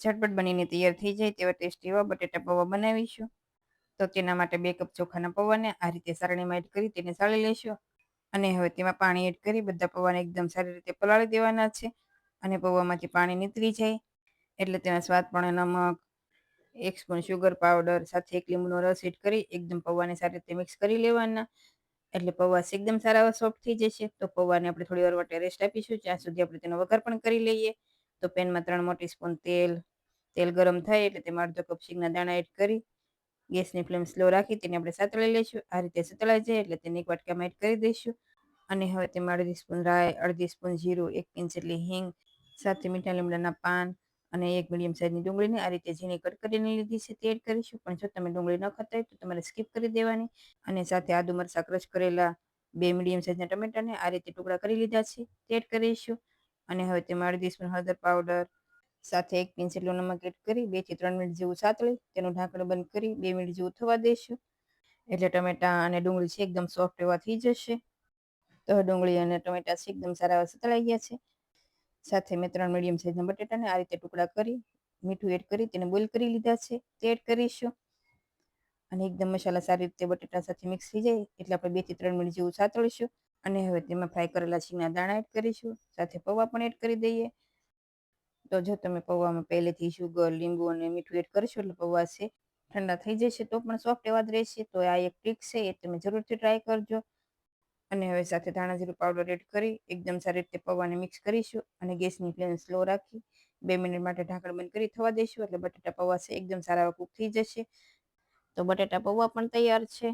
ઝટપટ બનીને તૈયાર થઈ જાય તેવા ટેસ્ટી એવા બટેટા પૌવા બનાવીશું. તો તેના માટે બે કપ ચોખાના પૌવાને આ રીતે સારણીમાં એડ કરી તેને સાળી લઈશું. અને હવે તેમાં પાણી એડ કરી બધા પૌવાને એકદમ સારી રીતે પલાળી દેવાના છે. અને પૌવામાંથી પાણી નીતરી જાય. એટલે તેના સ્વાદ પણ નમક, એક સ્પૂન શુગર પાવડર સાથે એક લીંબુનો રસ એડ કરી એકદમ પૌવાને સારી રીતે મિક્સ કરી લેવાના. એટલે પૌવા એકદમ સારા સોફ્ટ થઈ જશે. તો પૌવાને આપણે થોડી વાર માટે રેસ્ટ આપીશું. જ્યાં સુધી આપણે તેનો વઘાર પણ કરી લઈએ. તો પેનમાં ત્રણ મોટી સ્પૂન તેલ તેલ ગરમ થાય એટલે તેમાં અડધો કપ શીંગના દાણા એડ કરી, ગેસની ફ્લેમ સ્લો રાખી તેને આપણે સાતળી લઈશું. આ રીતે સતળાઈ જાય એટલે તેને એક વાટકામાં એડ કરી દઈશું. અને હવે તેમાં અડધી સ્પૂન રાય અડધી સ્પૂન જીરું, એક પિંચ જેટલી હિંગ સાથે મીઠા લીમડાના પાન અને એક મીડિયમ સાઇઝની ડુંગળીને આ રીતે ઝીણી કટ કરીને લીધી છે તે એડ કરીશું. પણ જો તમે ડુંગળી ન ખાતા હોય તો તમારે સ્કીપ કરી દેવાની. અને સાથે આદુ મરચાં ક્રશ કરેલા બે મીડિયમ સાઇઝના ટમેટાને આ રીતે ટુકડા કરી લીધા છે તે એડ કરીશું. અને હવે તેમાં અડધી સ્પૂન હળદર પાવડર સાથે એક પિંચ જેટલું નમક એડ કરી, બેથી ત્રણ મિનિટ જેવું સાતળી, તેનું ઢાંકણ બંધ કરી, બે મિનિટ જેવું થવા દઈશું એટલે ટમેટા અને ડુંગળી છે એકદમ સોફ્ટ એવા થઈ જશે. તો ડુંગળી અને ટમેટા છે એકદમ સારા એવા સતળાઈ ગયા છે. સાથે મેં ત્રણ મીડિયમ સાઇઝના બટેટાને આ રીતે ટુકડા કરી, મીઠું એડ કરી, તેને બોઇલ કરી લીધા છે. તે એડ કરીશું. અને એકદમ મસાલા સારી રીતે બટેટા સાથે મિક્સ થઈ જાય, એટલે આપણે બેથી ત્રણ મિનિટ જેવું સાતળીશું. અને હવે તેમાં ફ્રાય કરેલા છીના દાણા એડ કરીશું, સાથે પૌવા પણ એડ કરી દઈએ. તો જો તમે પૌવામાં પહેલેથી શુગર લીંબુ અને મીઠું એડ કરશો, એટલે પૌવા છે, ઠંડા થઈ જશે, તો પણ સોફ્ટ એવા જ રહેશે. તો આ એક ટ્રીક છે, એ તમે જરૂરથી ટ્રાય કરજો. અને હવે સાથે ધાણા જીરું પાવડર એડ કરી, એકદમ સારી રીતે પૌવાને મિક્સ કરીશું અને ગેસની ફ્લેમ સ્લો રાખી, બે મિનિટ માટે ઢાંકણ બંધ કરી થવા દઈશું, એટલે બટાટા પૌવા છે, એકદમ સારા કૂક થઈ જશે. તો બટાટા પૌવા પણ તૈયાર છે.